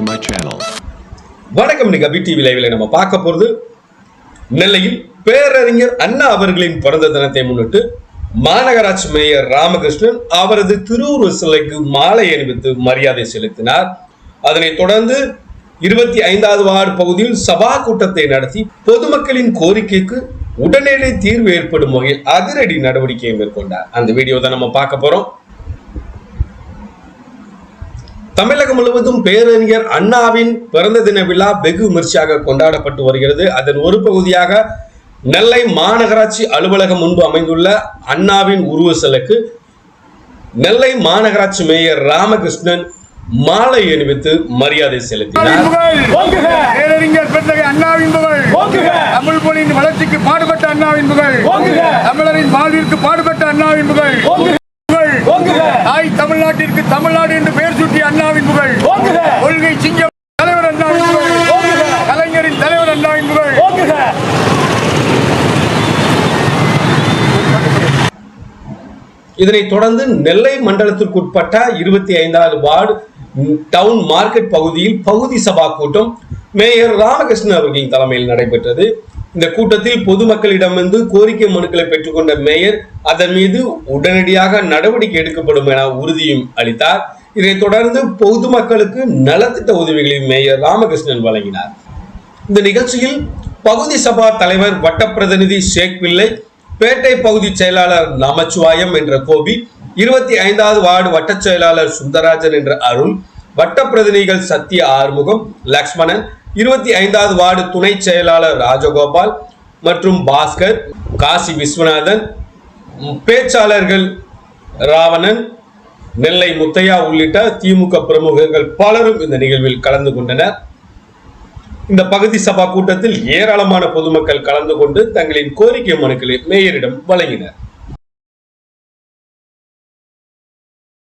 To my channel வணக்கம் இன்னைக்கு அபி TV லைவ்ல நம்ம பார்க்க போறது நெல்லையில் பேரறிஞர் அண்ணா அவர்களின் பிறந்த தினத்தை முன்னிட்டு மாநகராட்சி மேயர் ராமகிருஷ்ணன் அவரது திருவுருவ சிலைக்கு மாலை அணிவித்து மரியாதை செலுத்தினார். அதனைத் தொடர்ந்து இருபத்தி ஐந்தாவது வார்டு பகுதியில் சபா கூட்டத்தை நடத்தி பொதுமக்களின் கோரிக்கைக்கு உடனடி தீர்வு ஏற்படும் வகையில் அதிரடி நடவடிக்கையை மேற்கொண்டார். அந்த வீடியோ தான் நம்ம பார்க்க போறோம். தமிழகம் முழுவதும் பேரறிஞர் அண்ணாவின் பிறந்த தின விழா வெகு விமர்சையாக கொண்டாடப்பட்டு வருகிறது. அதன் ஒரு பகுதியாக நெல்லை மாநகராட்சி அலுவலகம் முன்பு அமைந்துள்ள அண்ணாவின் உருவ சிலைக்கு நெல்லை மாநகராட்சி மேயர் ராமகிருஷ்ணன் மாலை அணிவித்து மரியாதை செலுத்தினார். அண்ணாவின் தமிழ் மொழியின் வளர்ச்சிக்கு பாடுபட்ட அண்ணாவின் புகழ். தமிழரின் வாழ்விற்கு பாடுபட்ட அண்ணாவின் அண்ணாவின் இதனைத் தொடர்ந்து நெல்லை மண்டலத்திற்குட்பட்ட இருபத்தி ஐந்தாவது வார்டு டவுன் மார்க்கெட் பகுதியில் பகுதி சபா கூட்டம் மேயர் ராமகிருஷ்ணன் அவர்களின் தலைமையில் நடைபெற்றது. இந்த கூட்டத்தில் பொதுமக்களிடமிருந்து கோரிக்கை மனுக்களை பெற்றுக்கொண்ட மேயர் அதன் மீது உடனடியாக நடவடிக்கை எடுக்கப்படும் என உறுதியும் அளித்தார். இதைத் தொடர்ந்து பொதுமக்களுக்கு நலத்திட்ட உதவிகளையும் மேயர் ராமகிருஷ்ணன் வழங்கினார். இந்த நிகழ்ச்சியில் பகுதி சபா தலைவர் வட்ட பிரதிநிதி ஷேக் பிள்ளை பேட்டை பகுதி செயலாளர் நமச்சிவாயம் என்ற கோபி இருபத்தி ஐந்தாவது வார்டு வட்ட செயலாளர் சுந்தரராஜன் என்ற அருள் வட்ட பிரதிநிதிகள் சத்திய ஆறுமுகம் லக்ஷ்மணன் இருபத்தி ஐந்தாவது வார்டு துணை செயலாளர் ராஜகோபால் மற்றும் பாஸ்கர் காசி விஸ்வநாதன் பேச்சாளர்கள் ராவணன் நெல்லை முத்தையா உள்ளிட்ட திமுக பிரமுகர்கள் பலரும் இந்த நிகழ்வில் கலந்து கொண்டனர். இந்த பகுதி சபா கூட்டத்தில் ஏராளமான பொதுமக்கள் கலந்து கொண்டு தங்களின் கோரிக்கை மனுக்களை மேயரிடம் வழங்கினர்.